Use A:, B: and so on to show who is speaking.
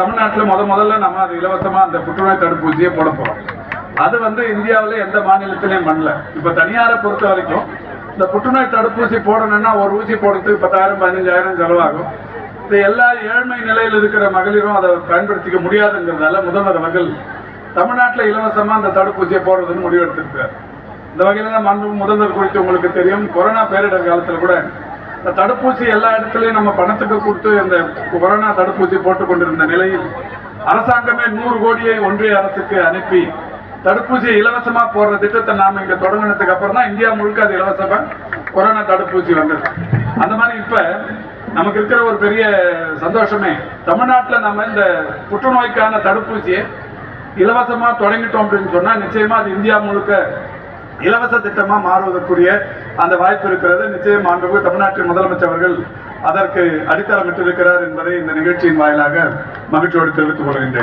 A: தமிழ்நாட்டில் முத முதல்ல நம்ம அது இலவசமா அந்த புற்றுநோய் தடுப்பூசியை போட போறோம். அது வந்து இந்தியாவில் எந்த மாநிலத்திலையும் பண்ணல. இப்ப தனியாரை பொறுத்த வரைக்கும் இந்த புற்றுநோய் தடுப்பூசி போடணும்னா ஒரு ஊசி போடுறதுக்கு பத்தாயிரம் பதினஞ்சாயிரம் செலவாகும். இது எல்லா ஏழ்மை நிலையில் இருக்கிற மகளிரும் அதை பயன்படுத்திக்க முடியாதுங்கிறதால முதல்வர் அவர்கள் தமிழ்நாட்டில் இலவசமாக அந்த தடுப்பூசியை போடுறதுன்னு முடிவெடுத்திருக்கார் இந்த வகையில தான் மாண்பு முதல்வர் குறித்து உங்களுக்கு தெரியும். கொரோனா பேரிடர் காலத்தில் கூட இந்த தடுப்பூசி எல்லா இடத்துலையும் நம்ம பணத்துக்கு கொடுத்து இந்த கொரோனா தடுப்பூசி போட்டுக் கொண்டிருந்த நிலையில் அரசாங்கமே நூறு கோடியை ஒன்றிய அரசுக்கு அனுப்பி தடுப்பூசியை இலவசமா போடுற திட்டத்தை நாம இங்க தொடங்கினதுக்கு அப்புறம் தான் இந்தியா முழுக்க அது இலவசமா கொரோனா தடுப்பூசி வந்தது. அந்த மாதிரி இப்ப நமக்கு இருக்கிற ஒரு பெரிய சந்தோஷமே தமிழ்நாட்டுல நம்ம இந்த புற்றுநோய்க்கான தடுப்பூசியை இலவசமா தொடங்கிட்டோம் அப்படின்னு சொன்னா நிச்சயமா அது இந்தியா முழுக்க இலவச திட்டமா மாறுவதற்குரிய அந்த வாய்ப்பு இருக்கிறது. நிச்சயம் ஆண்டு தமிழ்நாட்டின் முதலமைச்சர் அவர்கள் அதற்கு அடித்தளமிட்டிருக்கிறார் என்பதை இந்த நிகழ்ச்சியின் வாயிலாக மகிழ்ச்சியோடு தெரிவித்துக் கொள்கின்றேன்.